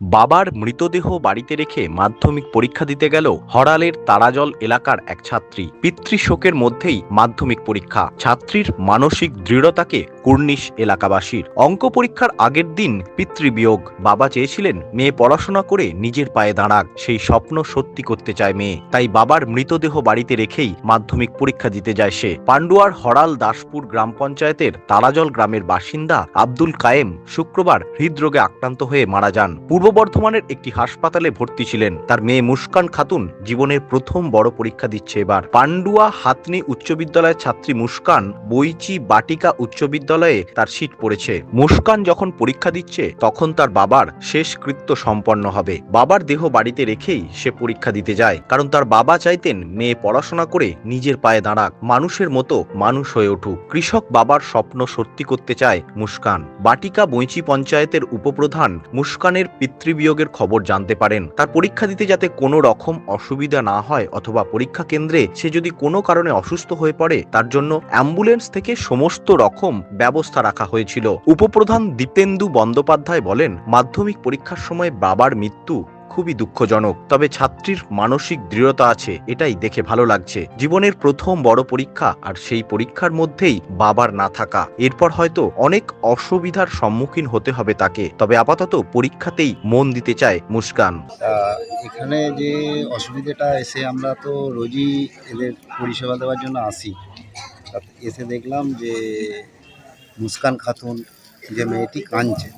বাবার মৃতদেহ বাড়িতে রেখে মাধ্যমিক পরীক্ষা দিতে গেল হরালের তারাজল এলাকার এক ছাত্রী। পিতৃশোকের মধ্যেই মাধ্যমিক পরীক্ষা। ছাত্রীর মানসিক দৃঢ়তাকে কুর্নিশ এলাকাবাসীর। অঙ্ক পরীক্ষার আগের দিন পিতৃবিয়োগ। বাবা চেয়েছিলেন মেয়ে পড়াশোনা করে নিজের পায়ে দাঁড়াক। সেই স্বপ্ন সত্যি করতে চায় মেয়ে। তাই বাবার মৃতদেহ বাড়িতে রেখেই মাধ্যমিক পরীক্ষা দিতে যায় সে। পান্ডুয়ার হরাল দাসপুর গ্রাম পঞ্চায়েতের তারাজল গ্রামের বাসিন্দা আব্দুল কায়েম শুক্রবার হৃদরোগে আক্রান্ত হয়ে মারা যান। পূর্ব বর্ধমানের একটি হাসপাতালে ভর্তি ছিলেন। তার মেয়ে মুস্কান খাতুন জীবনের প্রথম বড় পরীক্ষা দিচ্ছে এবার। পান্ডুয়া হাতনি উচ্চ বিদ্যালয়ের ছাত্রী মুস্কান বইচি বাটিকা উচ্চ বিদ্যালয়ে তার সিট পড়েছে। মুস্কান যখন পরীক্ষা দিচ্ছে, তখন তার বাবার শেষ কৃত্য সম্পন্ন হবে। বাবার দেহ বাড়িতে রেখেই সে পরীক্ষা দিতে যায়। কারণ তার বাবা চাইতেন মেয়ে পড়াশোনা করে নিজের পায়ে দাঁড়াক। মানুষের মতো মানুষ হয়ে উঠুক। কৃষক বাবার স্বপ্ন সত্যি করতে চায় মুস্কান। বাটিকা বৈচি পঞ্চায়েতের উপপ্রধান মুস্কানের পিতৃবিয়োগের খবর জানতে পারেন। তার পরীক্ষা দিতে যাতে কোনো রকম অসুবিধা না হয় অথবা পরীক্ষা কেন্দ্রে সে যদি কোনো কারণে অসুস্থ হয়ে পড়ে, তার জন্য অ্যাম্বুলেন্স থেকে সমস্ত রকম ব্যবস্থা রাখা হয়েছিল। উপপ্রধান দীপেন্দু বন্দ্যোপাধ্যায় বলেন, মাধ্যমিক পরীক্ষার সময় বাবার মৃত্যু খুবই দুঃখজনক, তবে ছাত্রীর মানসিক দৃঢ়তা আছে, এটাই দেখে ভালো লাগছে। জীবনের প্রথম বড় পরীক্ষা আর সেই পরীক্ষার মধ্যেই বাবার না থাকা। এরপর হয়তো অনেক অসুবিধার সম্মুখীন হতে হবে তাকে, তবে আপাতত পরীক্ষাতেই মন দিতে চায় মুস্কান। এখানে যে অসুবিধাটা এসে আমরা তো রোজই এদের পরিষেবা দেওয়ার জন্য আসি। এসে দেখলাম যে মুস্কান খাতুন যে মেয়েটি কাঁদছে,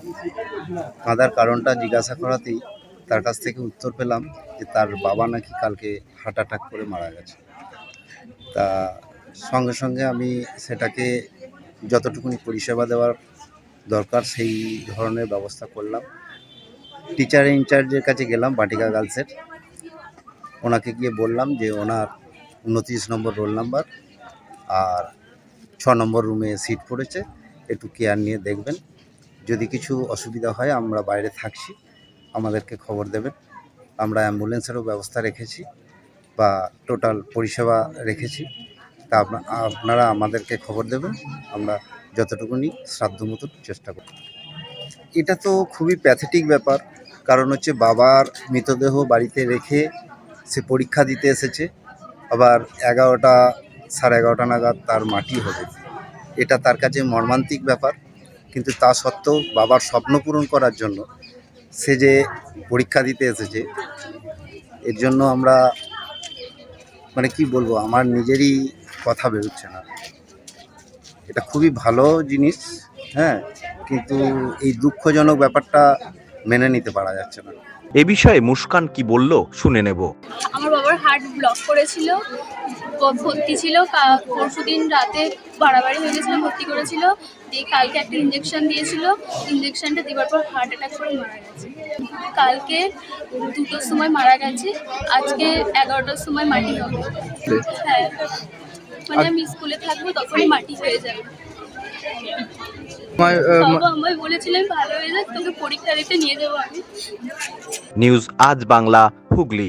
কাঁদার কারণটা জিজ্ঞাসা করাতেই তার কাছ থেকে উত্তর পেলাম যে তার বাবা নাকি কালকে হার্ট অ্যাটাক করে মারা গেছে। তা সঙ্গে সঙ্গে আমি সেটাকে যতটুকুনি পরিষেবা দেওয়ার দরকার সেই ধরনের ব্যবস্থা করলাম। টিচার ইনচার্জের কাছে গেলাম, বাটিকা গার্লসের ওনাকে গিয়ে বললাম যে ওনার উনত্রিশ নম্বর রোল নাম্বার আর ছ নম্বর রুমে সিট পড়েছে, একটু কেয়ার নিয়ে দেখবেন। যদি কিছু অসুবিধা হয় আমরা বাইরে থাকছি। আমাদেরকে খবর দেবেন আমরা অ্যাম্বুলেন্সেরও ব্যবস্থা রেখেছি বা টোটাল পরিষেবা রেখেছি। তা আপনারা আমাদেরকে খবর দেবেন। আমরা যতটুকুনি সাধ্যমতো চেষ্টা করব। এটা তো খুবই প্যাথেটিক ব্যাপার। কারণ হচ্ছে বাবার মৃতদেহ বাড়িতে রেখে সে পরীক্ষা দিতে এসেছে। আবার এগারোটা, সাড়ে এগারোটা নাগাদ তার মাটি হবে। এটা তার কাছে মর্মান্তিক ব্যাপার। কিন্তু তা সত্ত্বেও বাবার স্বপ্ন পূরণ করার জন্য সে যে পরীক্ষা দিতে এসেছে এর জন্য আমরা মানে কি বলব আমার নিজেরই কথা বেরোচ্ছে না। এটা খুবই ভালো জিনিস হ্যাঁ কিন্তু এই দুঃখজনক ব্যাপারটা মেনে নিতে পারা যাচ্ছে না। এ বিষয়ে মুস্কান কি বলল? শুনে নেব। আমার বাবার হার্ট ব্লক করেছিল। ভর্তি ছিল পরশু দিন রাতে বাড়াবাড়ি হয়ে গেছিল ভর্তি করেছিল দিয়ে কালকে একটা ইঞ্জেকশন দিয়েছিল ইঞ্জেকশনটা দেওয়ার পর হার্ট অ্যাটাক করে মারা গেছে। কালকে দুটোর সময় মারা গেছে আজকে এগারোটার সময় মাটি হবে। হ্যাঁ। মানে আমি স্কুলে থাকব তখনই মাটি হয়ে যাবে। বাবা আমায় বলেছিলেন ভালো হয়ে যাক তোকে পরীক্ষা দিতে নিয়ে যাব আমি। নিউজ আজ বাংলা হুগলি।